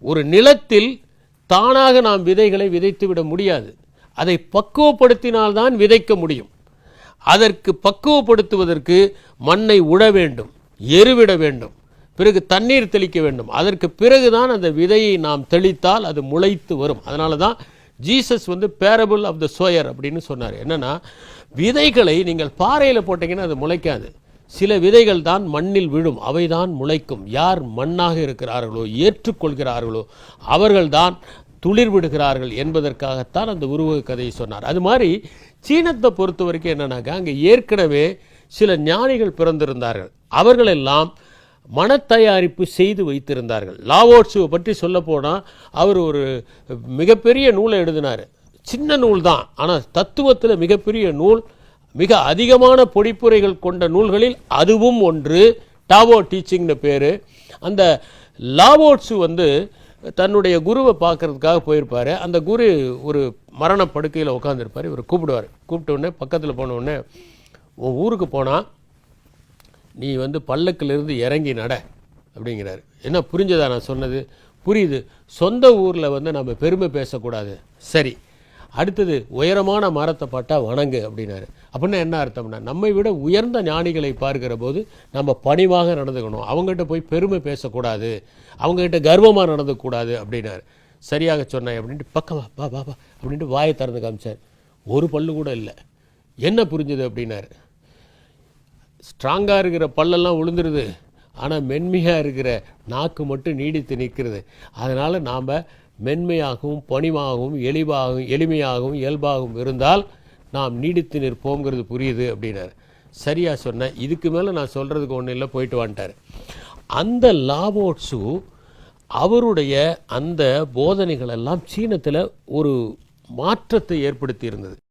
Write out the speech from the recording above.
ஒரு நிலத்தில் தானாக நாம் விதைகளை விதைத்து விட முடியாது. அதை பக்குவப்படுத்தினால்தான் விதைக்க முடியும். அதற்கு பக்குவப்படுத்துவதற்கு மண்ணை உழ வேண்டும் எருவிட வேண்டும் பிறகு தண்ணீர் தெளிக்க வேண்டும். அதற்கு பிறகுதான் அந்த விதையை நாம் தெளித்தால் அது முளைத்து வரும். அதனால தான் ஜீசஸ் வந்து பேரபிள் ஆஃப் த சோயர் அப்படின்னு சொன்னார். என்னன்னா விதைகளை நீங்கள் பாறையில் போட்டீங்கன்னா அது முளைக்காது. சில விதைகள் தான் மண்ணில் விழும் அவைதான் முளைக்கும். யார் மண்ணாக இருக்கிறார்களோ ஏற்றுக்கொள்கிறார்களோ அவர்கள்தான் துளிர் விடுகிறார்கள் என்பதற்காகத்தான் அந்த உருவக கதையை சொன்னார். அது மாதிரி சீனத்தை பொறுத்த வரைக்கும் என்னன்னாக்கா அங்கே ஏற்கனவே சில ஞானிகள் பிறந்திருந்தார்கள். அவர்களெல்லாம் மனத்தயாரிப்பு செய்து வைத்திருந்தார்கள். லாவோட்ஸுவை பற்றி சொல்லப்போனால் அவர் ஒரு மிகப்பெரிய நூலை எழுதினார். சின்ன நூல் தான் ஆனால் தத்துவத்தில் மிகப்பெரிய நூல் மிக அதிகமான பொடிப்புரைகள் கொண்ட நூல்களில் அதுவும் ஒன்று. டாவோ டீச்சிங்னு பேர். அந்த லாவோட்ஸு வந்து தன்னுடைய குருவை பார்க்கறதுக்காக போயிருப்பார். அந்த குரு ஒரு மரண படுக்கையில் உட்காந்துருப்பார் இவர் கூப்பிடுவார். கூப்பிட்ட உடனே பக்கத்தில் போன உடனே உன் ஊருக்கு போனால் நீ வந்து பல்லக்கிலிருந்து இறங்கி நட அப்படிங்கிறாரு. என்ன புரிஞ்சதா நான் சொன்னது? புரியுது. சொந்த ஊரில் வந்து நம்ம பெருமை பேசக்கூடாது. சரி. அடுத்தது உயரமான மரத்தை பார்த்தா வணங்கு அப்படின்னாரு. அப்படின்னா என்ன அர்த்தம்னா நம்மை விட உயர்ந்த ஞானிகளை பார்க்கிற போது நம்ம பணிவாக நடந்துக்கணும். அவங்ககிட்ட போய் பெருமை பேசக்கூடாது. அவங்ககிட்ட கர்வமாக நடந்துக்கூடாது அப்படின்னாரு. சரியாக சொன்னேன் அப்படின்ட்டு பக்கமா பா பா பா அப்படின்ட்டு வாயை திறந்து காமிச்சார். ஒரு பல்லு கூட இல்லை. என்ன புரிஞ்சுது அப்படின்னாரு. ஸ்ட்ராங்காக இருக்கிற பல்லெல்லாம் விழுந்துருது ஆனால் மென்மையாக இருக்கிற நாக்கு மட்டும் நீடித்து நிற்கிறது. அதனால் நாம் மென்மையாகவும் பணிவாகவும் எளிவாகவும் எளிமையாகவும் இயல்பாகவும் இருந்தால் நாம் நீடித்து நிற்போங்கிறது புரியுது அப்படின்னாரு. சரியாக சொன்னேன் இதுக்கு மேலே நான் சொல்கிறதுக்கு ஒன்றும் இல்லை போயிட்டு வந்துட்டார். அந்த லாவோட்ஸு அவருடைய அந்த போதனைகளெல்லாம் சீனத்தில் ஒரு மாற்றத்தை ஏற்படுத்தி இருந்தது.